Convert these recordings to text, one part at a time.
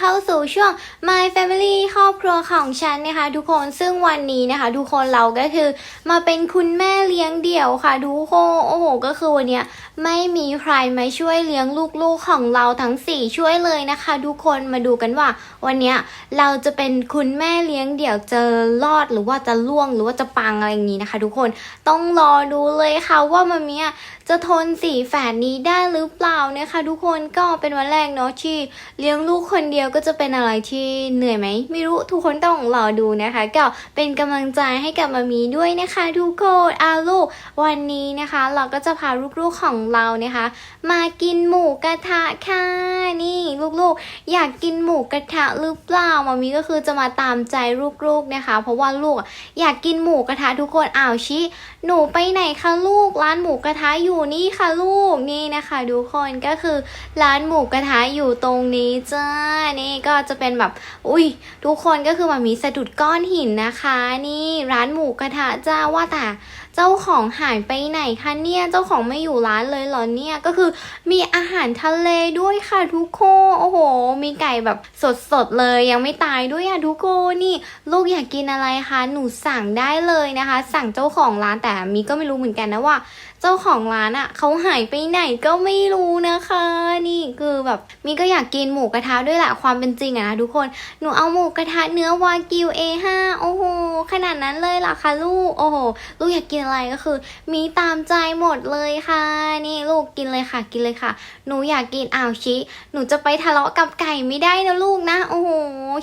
ต้อน รับเข้าสู่ช่วง My Family ครอบครัวของฉันนะคะทุกคนซึ่งวันนี้นะคะ ทุกคนเราก็คือมาเป็นคุณแม่เลี้ยงเดี่ยวค่ะทุกคนโอ้โหก็คือวันเนี้ยไม่มีใครมาช่วยเลี้ยงลูกๆของเราทั้งสี่ช่วยเลยนะคะ ทุกคนมาดูกันว่า วันเนี้ยเราจะเป็นคุณแม่เลี้ยงเดี่ยวจะรอดหรือว่าจะล่วงหรือว่าจะปังอะไรอย่างนี้นะคะ ทุกคนต้องรอดูเลยค่ะว่ามาเมียจะทนสีแฝดนี้ได้หรือเปล่านะคะ ทุกคนก็เป็นวันแรกเนาะที่เลี้ยงลูกคนเดียวก็จะเป็นอะไรที่เหนื่อยไหมไม่รู้ทุกคนต้องรอดูนะคะ ก็เป็นกำลังใจให้กับมามีด้วยนะคะทุกคนอาลูกวันนี้นะคะ เราก็จะพาลูกๆของเรานะคะ มากินหมูกระทะค่ะนี่ลูกๆ อยากกินหมูกระทะหรือเปล่ามามีก็คือจะมาตามใจลูกๆนะคะ เพราะว่าลูกอะอยากกินหมูกระทะทุกคนอ้าวชิ หนูไปไหนคะลูก ร้านหมูกระทะอยู่นี่ค่ะลูกนี่นะคะทุกคนก็คือร้านหมูกระทะอยู่ตรงนี้จ้านี่ก็จะเป็นแบบ อุ้ยทุกคนก็คือมันมีสะดุดก้อนหินนะคะ นี่ร้านหมูกระทะจ้าว่าแต่ เจ้าของหายไปไหนคะเนี่ยเจ้าของไม่อยู่ร้านเลยเหรอเนี่ยก็คือมีอาหารทะเลด้วยค่ะทุกคนโอ้โห มีไก่แบบสดๆเลยยังไม่ตายด้วยอะทุกคนนี่ ลูกอยากกินอะไรคะหนูสั่งได้เลยนะคะ สั่งเจ้าของร้านแต่มีก็ไม่รู้เหมือนกันนะว่า เจ้าของร้านอะ่ะเขาหายไปไหนก็ไม่รู้นะคะ นี่คือแบบมีก็อยากกินหมูกระทะด้วยแหละความเป็นจริงอะนะทุกคนหนูเอาหมูกระทะเนื้อวากิว A5 โอ้โหขนาดนั้นเลยเหรอคะลูกโอ้โหลูกอยากกินอะไรก็คือ มีตามใจหมดเลยค่ะ นี่ลูกกินเลยค่ะกินเลยค่ะ หนูอยากกินอ้าวชิหนูจะไปทะเลาะกับไก่ไม่ได้นะลูกนะ โอ้โห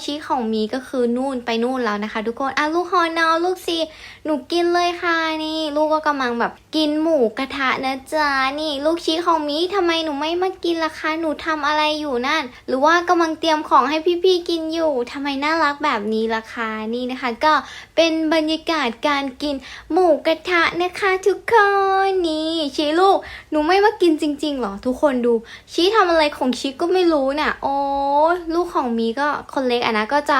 ชิของมีก็คือนู่นไปนู่นแล้วนะคะ ทุกคนอะลูกฮอนอลูกซีหนูกินเลยค่ะนี่ ลูกก็กำลังแบบกินหมูกระทะนะจ๊ะนี่ลูกชี้ของมีทำไมหนูไม่มากินล่ะคะหนูทำอะไรอยู่นั่น หรือว่ากำลังเตรียมของให้พี่ๆกินอยู่ทำไมน่ารักแบบนี้ล่ะคะนี่นะคะ ก็เป็นบรรยากาศการกินหมูกระทะนะคะทุกคนนี่ชีลูกหนูไม่มากินจริงๆหรอทุกคนดูชี้ทำอะไรของชี้ก็ไม่รู้น่ะโอ้ลูกของมีก็คนเล็กอะนะก็จะ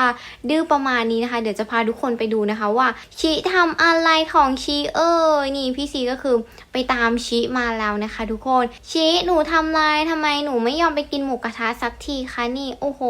ดื้อประมาณนี้นะคะ เดี๋ยวจะพาทุกคนไปดูนะคะว่าชีทำอะไรของชีเออนี่พี่ซีก็คือไปตามชีมาแล้วนะคะ ทุกคนชีหนูทำไรทำไมหนูไม่ยอมไปกินหมูกระทะสักทีคะนี่โอ้โห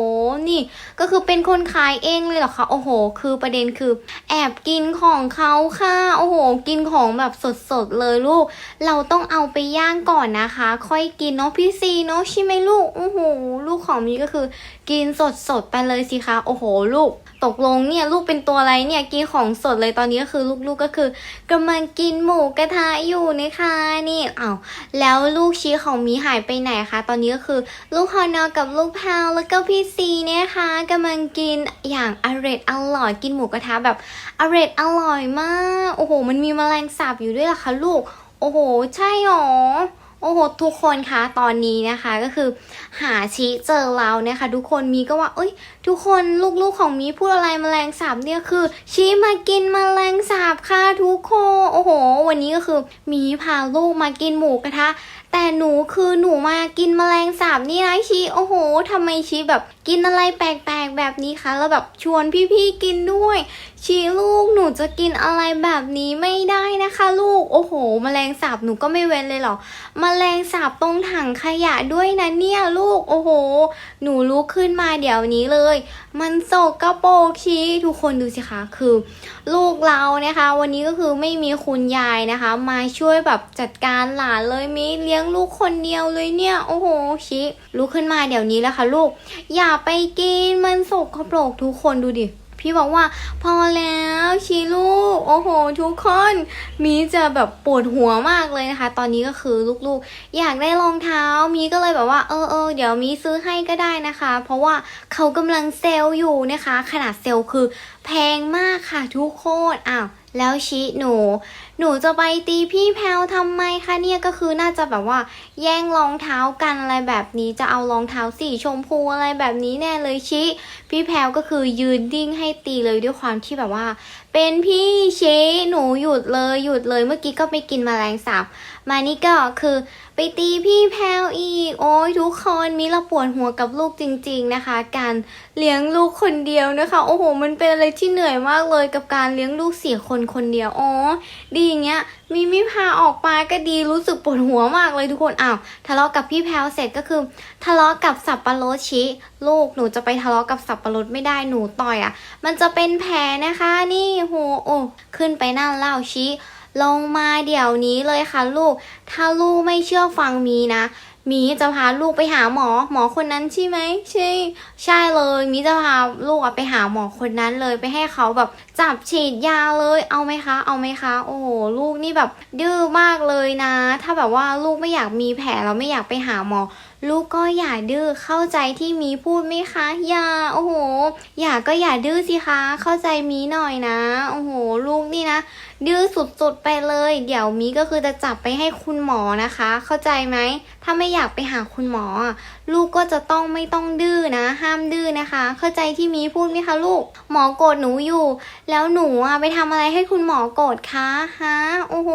นี่ก็คือเป็นคนขายเองเลยเหรอคะโอ้โห คือประเด็นคือ แอบกินของเขาค่ะ โอ้โห กินของแบบสดๆเลยลูก เราต้องเอาไปย่างก่อนนะคะ ค่อยกินเนาะพี่ซีเนาะใช่ไหมลูกโอ้โหลูกของมีก็คือ กินสดๆไปเลยสิคะ โอ้โหลูก ตกลงเนี่ยลูกเป็นตัวอะไรเนี่ยกินของสดเลยตอนนี้ก็คือลูกๆก็คือกำลังกินหมูกระทะอยู่นะคะนี่เอ้าแล้วลูกชี้ของมีหายไปไหนคะ ตอนนี้ก็คือลูกฮอนอกับลูกแพลแล้วก็พี่ซีเนี่ยค่ะกำลังกินอย่างอร่อยอร่อยกินหมูกระทะแบบอร่อยอร่อยมาก โอ้โห มันมีแมลงสาบอยู่ด้วยเหรอคะลูก โอ้โห ใช่หรอ โอ้โหทุกคนคะตอนนี้นะคะก็คือหาชี้เจอเราเนี่ยค่ะทุกคนมีก็ว่าเอ้ย ทุกคนลูกๆของมีพูดอะไรแมลงสาบเนี่ยคือ ชี้มากินแมลงสาบค่ะทุกคนโอ้โห วันนี้ก็คือมีพาลูกมากินหมูกระทะแต่หนูคือหนูมากินแมลงสาบนี่นะชีโอ้โหทำไมชีแบบ กินอะไรแปลกๆแบบนี้คะแล้วแบบชวนพี่ๆกินด้วยชีลูกหนูจะกินอะไรแบบนี้ไม่ได้นะคะ ลูกโอ้โหแมลงสาบหนูก็ไม่เว้นเลยหรอมแมลงสาบตรงถังขยะด้วยนะเนี่ยลูกโอ้โห หนูลุกขึ้นมาเดี๋ยวนี้เลย มันโศกกระโปงชี้ทุกคนดูสิคะคือ ลูกเรานะคะ วันนี้ก็คือไม่มีคุณยายนะคะ มาช่วยแบบจัดการหลานเลยมิเลี้ยงลูกคนเดียวเลยเนี่ยโอ้โหชิลุกขึ้นมาเดี๋ยวนี้แล้วค่ะลูกอย่าไปกินมันโศกกระโปรงทุกคนดูดิ พี่บอกว่า พอแล้วชีลูก โอ้โห ทุกคนมีจะแบบปวดหัวมากเลยนะคะ ตอนนี้ก็คือลูกๆ อยากได้รองเท้ามีก็เลยแบบว่าเออเออเดี๋ยวมีซื้อให้ก็ได้นะคะ เพราะว่าเขากำลังเซลล์อยู่นะคะ ขนาดเซลล์คือแพงมากค่ะทุกคนอ้าวแล้วชี้หนู หนูจะไปตีพี่แพลวทำไมคะเนี่ยก็คือน่าจะแบบว่า แย่งรองเท้ากันอะไรแบบนี้จะเอารองเท้าสีชมพูอะไรแบบนี้แน่เลยชิ พี่แพลวก็คือยืนดิ้งให้ตีเลยด้วยความที่แบบว่า เป็นพี่ชิหนูหยุดเลยหยุดเลยเมื่อกี้ก็ไปกินแมลงสาบมานี่ก็คือไปตีพี่แพลวอีกโอ้ยทุกคนมีเราปวดหัวกับลูกจริง ๆนะคะ การเลี้ยงลูกคนเดียวนะคะ โอ้โห มันเป็นอะไรที่เหนื่อยมากเลยกับการเลี้ยงลูกเสียคนคนเดียวอ๋อดีอย่างเงี้ยมีไม่พาออกมาก็ดีรู้สึกปวดหัวมากเลยทุกคนอ้าวทะเลาะกับพี่แพลวเสร็จก็คือทะเลาะกับสับปะรดชิ ลูกหนูจะไปทะเลาะกับสับปะรดไม่ได้หนูต่อยอะ มันจะเป็นแผลนะคะ นี่โหโอ้ขึ้นไปนั่งเล่าชิลงมาเดี๋ยวนี้เลยค่ะลูก ถ้าลูกไม่เชื่อฟังมีนะ มีจะพาลูกไปหาหมอ หมอคนนั้นใช่ไหมใช่ ใช่เลยมีจะพาลูกไปหาหมอคนนั้นเลยไปให้เขาแบบจับฉีดยาเลยเอาไหมคะ เอาไหมคะ โอ้โหลูกนี่แบบดื้อมากเลยนะ ถ้าแบบว่าลูกไม่อยากมีแผลแล้วไม่อยากไปหาหมอ ลูกก็อย่าดื้อเข้าใจที่มีพูดไหมคะอย่าโอ้โห อย่าก็อย่าดื้อสิคะ เข้าใจมีหน่อยนะ โอ้โห ลูกนี่นะ ดื้อสุดๆไปเลย เดี๋ยวมีก็คือจะจับไปให้คุณหมอนะคะ เข้าใจไหม ถ้าไม่อยากไปหาคุณหมอ ลูกก็จะต้องไม่ต้องดื้อนะ ห้ามดื้อนะคะ เข้าใจที่มีพูดไหมคะลูก หมอโกรธหนูอยู่ แล้วหนูอะไปทำอะไรให้คุณหมอโกรธคะฮะโอ้โห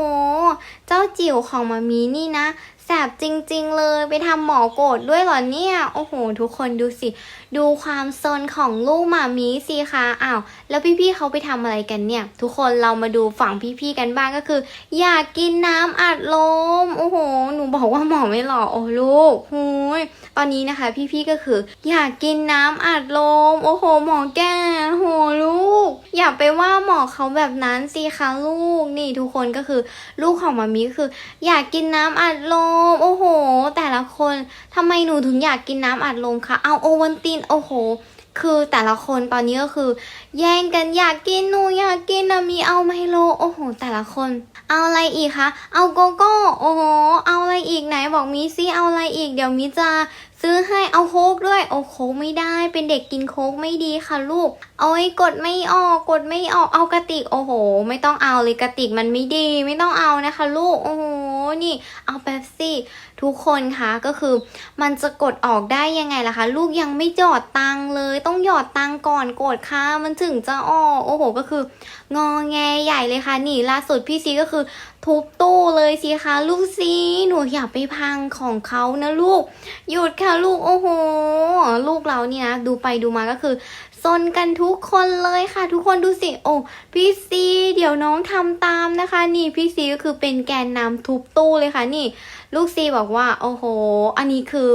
เจ้าจิ๋วของมามีนี่นะ แสบจริง ๆ เลยไปทำหมอโกรธด้วยเหรอเนี่ย โอ้โห ทุกคนดูสิ ดูความซนของลูกหมามีสิคะอ้าว แล้วพี่ๆเขาไปทำอะไรกันเนี่ย ทุกคนเรามาดูฝั่งพี่ๆกันบ้างก็คือ อยากกินน้ำอัดลม โอ้โห หนูบอกว่าหมอไม่หล่อโอ้ลูกหู ยตอนนี้นะคะ พี่ๆก็คือ อยากกินน้ำอัดลม โอ้โห หมอแก่โหลูก อย่าไปว่าหมอเขาแบบนั้นสิคะลูกนี่ทุกคนก็คือ ลูกของมามีก็คือ อยากกินน้ำอัดลม โอ้โห แต่ละคนทำไมหนูถึงอยากกินน้ำอัดลมคะเอาโอวันตินโอ้โห คือแต่ละคนตอนนี้ก็คือ แย่งกันอยากกินนูอยากกินนะมีเอาไมโลโอ้โห แต่ละคน เอาอะไรอีกคะ เอาโกโก้โอ้โหเอาอะไรอีกไหนบอกมีซิเอาอะไรอีก เดี๋ยวมีจะซื้อให้เอาโค้กด้วย โอ้โค้กไม่ได้เป็นเด็กกินโค้กไม่ดีค่ะลูก เอาไอ้กดไม่ออกกดไม่ออกเอากระติกโอ้โห ไม่ต้องเอาเลยกระติกมันไม่ดี ไม่ต้องเอานะคะ ลูกโอ้โหนี่ เอาเป๊ปซี่ทุกคนคะก็คือมันจะกดออกได้ยังไงล่ะคะ ลูกยังไม่หยอดตังเลย ต้องหยอดตังก่อนกดค่ะ มันถึงจะออกโอ้โห ก็คืองอแงใหญ่เลยค่ะนี่ล่าสุดพี่ซีก็คือทุบตู้เลยสิคะลูกซีหนูอย่าไปพังของเขานะลูก หยุดค่ะลูกโอ้โห ลูกเราเนี่ยนะดูไปดูมาก็คือ ซนกันทุกคนเลยค่ะ ทุกคนดูสิโอ้พี่ซีเดี๋ยวน้องทำตามนะคะ นี่พี่ซีก็คือเป็นแกนนำทุบตู้เลยค่ะ นี่ ลูกซีบอกว่า โอ้โห อันนี้คือ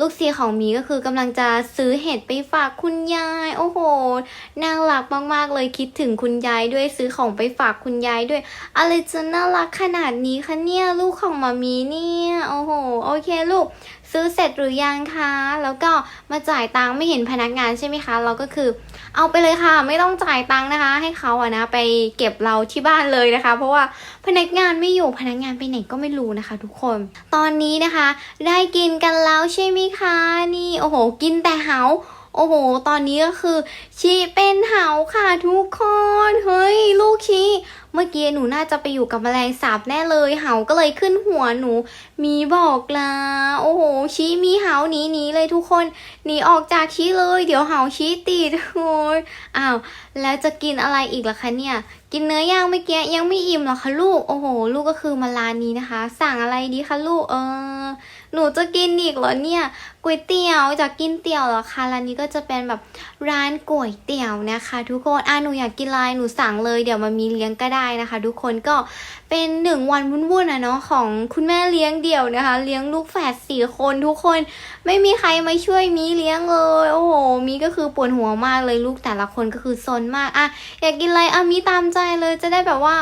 ลูกซีของมีก็คือกำลังจะซื้อเห็ดไปฝากคุณยาย โอ้โหน่ารักมากๆเลยคิดถึงคุณยายด้วยซื้อของไปฝากคุณยายด้วยอะไรจะน่ารักขนาดนี้คะเนี่ยลูกของมามีเนี่ยโอ้โหโอเคลูก ซื้อเสร็จหรือยังคะ แล้วก็มาจ่ายตังค์ไม่เห็นพนักงานใช่ไหมคะ เราก็คือ เอาไปเลยค่ะ ไม่ต้องจ่ายตังค์นะคะ ให้เขาอะนะไปเก็บเราที่บ้านเลยนะคะ เพราะว่าพนักงานไม่อยู่พนักงานไปไหนก็ไม่รู้นะคะ ทุกคน ตอนนี้นะคะ ได้กินกันแล้วใช่ไหมคะ นี่โอ้โห กินแต่เหาโอ้โห ตอนนี้ก็คือชีเป็นเหาค่ะทุกคน เฮ้ย ลูกชี เมื่อกี้หนูน่าจะไปอยู่กับแมลงสาบแน่เลยเหาก็เลยขึ้นหัวหนู มีบอกลาโอ้โหชี้มีเหาหนีหนีเลยทุกคนหนีออกจากชี้เลย เดี๋ยวเหาชี้ติดโอ้ยอ้าวแล้วจะกินอะไรอีกล่ะคะเนี่ย กินเนื้อย่างเมื่อกี้ยังไม่อิ่มหรอคะลูกโอ้โห ลูกก็คือมาร้านี้นะคะ สั่งอะไรดีคะลูกเออ หนูจะกินอีกเหรอเนี่ยก๋วยเตี๋ยวจะกินเตี๋ยวเหรอคะร้านนี้ก็จะเป็นแบบร้านก๋วยเตี๋ยวนะคะ ทุกคนอะหนูอยากกินอะไรหนูสั่งเลยเดี๋ยวมามีเลี้ยงก็ได้นะคะ ทุกคนก็เป็นหนึ่งวันวุ่นๆนะเนาะของคุณแม่เลี้ยงเดี่ยวนะคะ เลี้ยงลูกแฝดสี่คนทุกคน ไม่มีใครมาช่วยมีเลี้ยงเลยโอ้โหมีก็คือปวดหัวมากเลยลูกแต่ละคนก็คือซนมากอะอยากกินอะไรอะมีตามใจเลยจะได้แบบว่า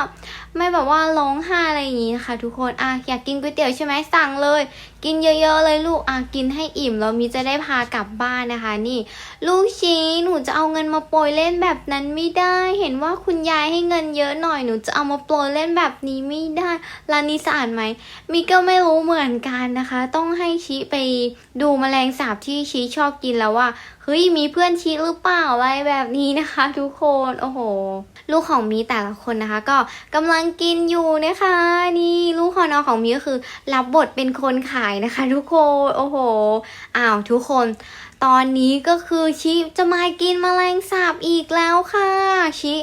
ไม่แบบว่าร้องไห้อะไรอย่างงี้นะคะทุกคนอะอยากกินก๋วยเตี๋ยวใช่ไหมสั่งเลย กินเยอะๆเลยลูกอะกินให้อิ่มแล้วมีจะได้พากลับบ้านนะคะ นี่ ลูกชี้หนูจะเอาเงินมาโปรยเล่นแบบนั้นไม่ได้ เห็นว่าคุณยายให้เงินเยอะหน่อยหนูจะเอามาโปรยเล่นแบบนี้ไม่ได้ร้านนี้สะอาดไหมมีก็ไม่รู้เหมือนกันนะคะ ต้องให้ชี้ไปดูแมลงสาบที่ชี้ชอบกินแล้วว่าเฮ้ยมีเพื่อนชีหรือเปล่าอะไรแบบนี้นะคะ ทุกคนโอ้โห ลูกของมีแต่ละคนนะคะ ก็กำลังกินอยู่นะคะ นี่ลูกของน้องของมีก็คือ รับบทเป็นคนขายนะคะ ทุกคนโอ้โหอ้าวทุกคนตอนนี้ก็คือชิจะมากินแมลงสาบอีกแล้วค่ะ ชิ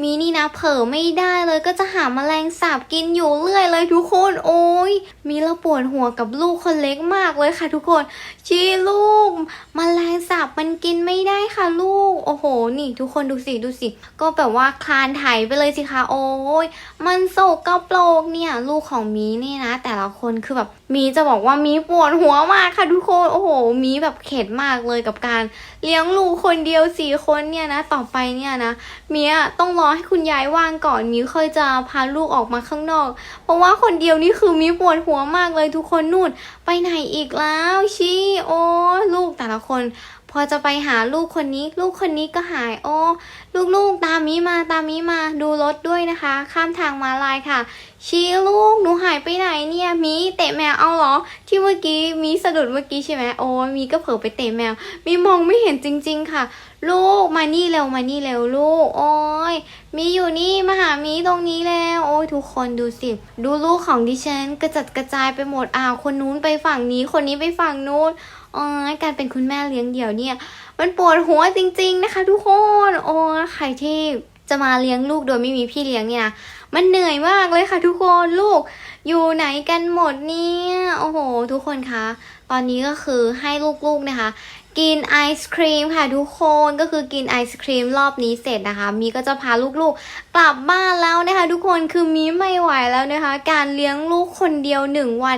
มีนี่นะเผลอไม่ได้เลยก็จะหาแมลงสาบกินอยู่เรื่อยเลยทุกคนโอ้ยมีละปวดหัวกับลูกคนเล็กมากเลยค่ะ ทุกคนชี้ลูกมแมลงสาบมันกินไม่ได้ค่ะลูก โอ้โห นี่ ทุกคนดูสิดูสิ ก็แบบว่าคลานไถไปเลยสิคะโอ้ยมันโศกกระโปรกเนี่ย ลูกของมีนี่นะ แต่ละคนคือแบบ มีจะบอกว่ามีปวดหัวมากค่ะทุกคนโอ้โห มีแบบเข็ดมากเลยกับการเลี้ยงลูกคนเดียวสี่คนเนี่ยนะ ต่อไปเนี่ยนะมียต้องรอให้คุณยายว่างก่อนมีค่อยจะพาลูกออกมาข้างนอก เพราะว่าคนเดียวนี่คือมีปวดหัวมากเลยทุกคนนู่นไปไหนอีกแล้วชี้โอ้ลูกแต่ละคน พอจะไปหาลูกคนนี้ ลูกคนนี้ก็หาย โอ้ ลูกๆตามมิมาตามมิมาดูรถด้วยนะคะ ข้ามทางมาลายค่ะ ชี้ลูกหนูหายไปไหนเนี่ยมีเตะแมวเอาหรอ ที่เมื่อกี้มีสะดุดเมื่อกี้ใช่ไหมโอ้มีก็เผลอไปเตะแมว มีมองไม่เห็นจริง ๆ ค่ะ ลูกมานี่เร็วมานี่เร็วลูก โอ้ย มีอยู่นี่มาหามีตรงนี้แล้ว โอ้ยทุกคนดูสิ ดูลูกของดิฉันกระจัดกระจายไปหมดอ้าวคนนู้นไปฝั่งนี้คนนี้ไปฝั่งนู้นอ้ยการเป็นคุณแม่เลี้ยงเดี่ยวเนี่ย มันปวดหัวจริง ๆนะคะ ทุกคนโอ้ยใครที่จะมาเลี้ยงลูกโดยไม่มีพี่เลี้ยงเนี่ยนะมันเหนื่อยมากเลยค่ะ ทุกคนลูกอยู่ไหนกันหมดเนี่ยโอ้โห ทุกคนคะตอนนี้ก็คือให้ลูกๆนะคะ กินไอศครีมค่ะทุกคนก็คือกินไอศครีมรอบนี้เสร็จนะคะ มีก็จะพาลูกๆกลับบ้านแล้วนะคะ ทุกคนคือมีไม่ไหวแล้วนะคะ การเลี้ยงลูกคนเดียวหนึ่งวัน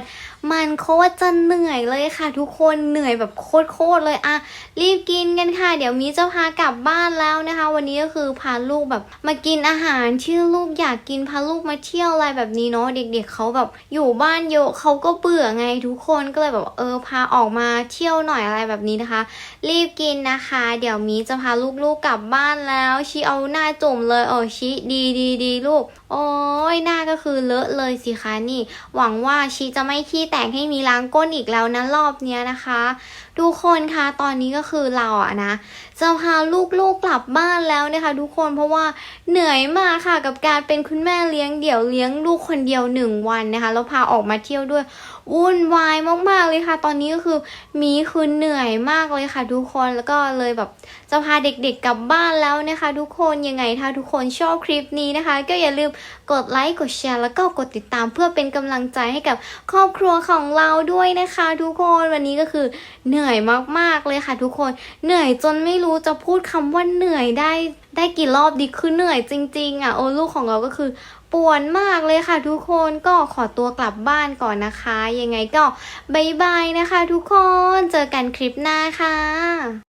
มันโคตรจะเหนื่อยเลยค่ะ ทุกคนเหนื่อยแบบโคตรๆเลยอะรีบกินกันค่ะ เดี๋ยวมีจะพากลับบ้านแล้วนะคะ วันนี้ก็คือพาลูกแบบมากินอาหารที่ลูกอยากกินพาลูกมาเที่ยวอะไรแบบนี้เนาะเด็ก ๆเขาแบบอยู่บ้านเยอะเขาก็เบื่อไงทุกคนก็เลยแบบเออพาออกมาเที่ยวหน่อยอะไรแบบนี้นะคะ รีบกินนะคะ เดี๋ยวมีจะพาลูกๆกลับบ้านแล้วชีเอาหน้าจุ่มเลยเออชีดีดีดีลูกโอ้ยหน้าก็คือเลอะเลยสิคะนี่ หวังว่าชีจะไม่ขี้แตกให้มีล้างก้นอีกแล้วนะรอบเนี้ยนะคะทุกคนคะตอนนี้ก็คือเราอะนะจะพาลูกๆกลับบ้านแล้วนะคะ ทุกคนเพราะว่าเหนื่อยมากค่ะกับการเป็นคุณแม่เลี้ยงเดี่ยวเลี้ยงลูกคนเดียวหนึ่งวันนะคะแล้วพาออกมาเที่ยวด้วย วุ่นวายมากๆเลยค่ะ ตอนนี้ก็คือมีคือเหนื่อยมากเลยค่ะ ทุกคนแล้วก็เลยแบบจะพาเด็กๆกลับบ้านแล้วนะคะ ทุกคนยังไงถ้าทุกคนชอบคลิปนี้นะคะ ก็อย่าลืมกดไลค์กดแชร์แล้วก็กดติดตามเพื่อเป็นกำลังใจให้กับครอบครัวของเราด้วยนะคะ ทุกคนวันนี้ก็คือเหนื่อยมากๆเลยค่ะ ทุกคนเหนื่อยจนไม่รู้จะพูดคำว่าเหนื่อยได้ได้กี่รอบดีคือเหนื่อยจริงๆอะโอ้ลูกของเราก็คือ ป่วนมากเลยค่ะทุกคนก็ขอตัวกลับบ้านก่อนนะคะ ยังไงก็บายบายนะคะทุกคนเจอกันคลิปหน้าค่ะ